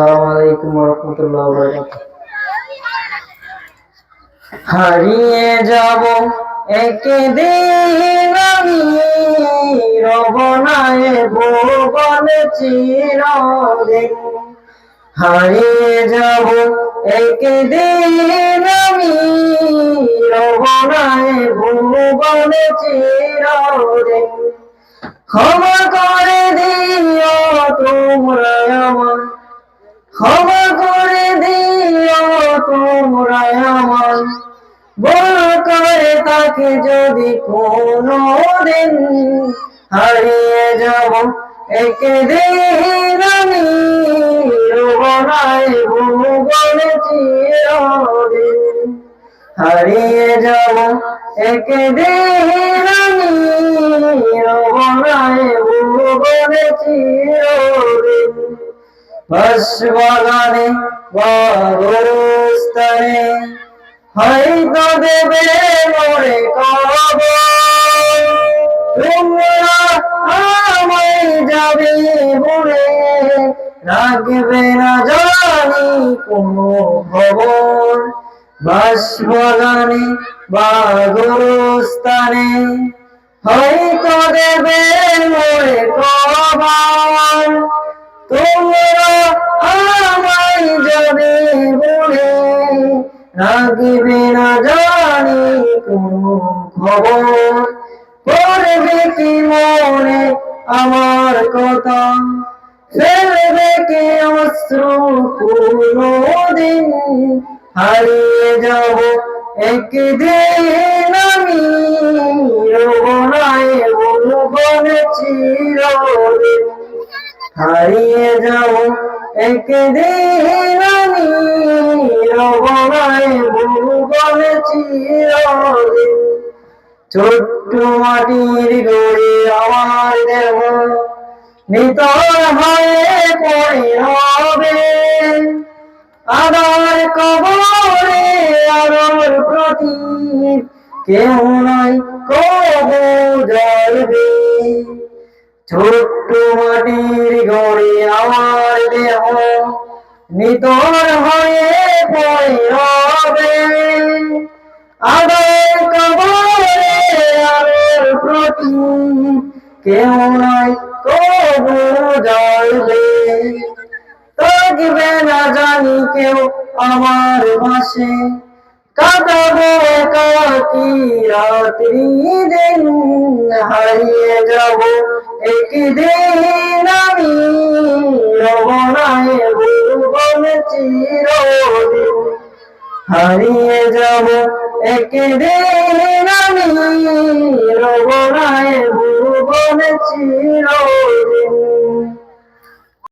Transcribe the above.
আসসালামু আলাইকুম রহমতুল্লাহ হারিয়ে যাব একদিন আমি রবনায় ভুবন চিরদিন। হারিয়ে যাব একদিন আমি রবনায় ভুবন চিরদিন। ক্ষমা ক্ষমা করে দিও তোমরা আমায়। বল করে তাকে যদি কোনো দিন হারিয়ে যাব একদিন আমি রোবনায় ভুবনে চিরদিন। হারিয়ে যাব একদিন আমি বাসবাগানে বা গরুস্থানে হয়তো দেবে মরে কব তোমরা আমায় যাবে বলে রাখবে না জানি কোনো খবর। বাসবাগানে গরুস্থানে হয়তো রাখবে না জানি খবর। করবে কি মনে আমার কথা? ফেলবে কি অশ্রু কোনো দিন? হারিয়ে যাব একদিন আমি। রোনায় বলবনে চিরদিন। হারিয়ে যাব একদিন আমি রবনায় ভুবনে চিরদিন ছোট্ট মাটির গড়ে আমার দেহ। নিতর হয়ে পড়ে হবে। আদার কবরে আলোর প্রতি কেউ নাই কবু জ্বলবে। ছোট্ট মাটির গড়ে আমার দেহ নিতর হয়ে পড়ে রবে আদার কেউ নাই কবু জ্বলবে থাকবে না জানি কেউ আমার পাশে কাটাবো একাকি রাত্রি দিন হারিয়ে যাব, একদিন আমি রবনায় ভুবন চিরদিন। হারিয়ে যাব, একদিন আমি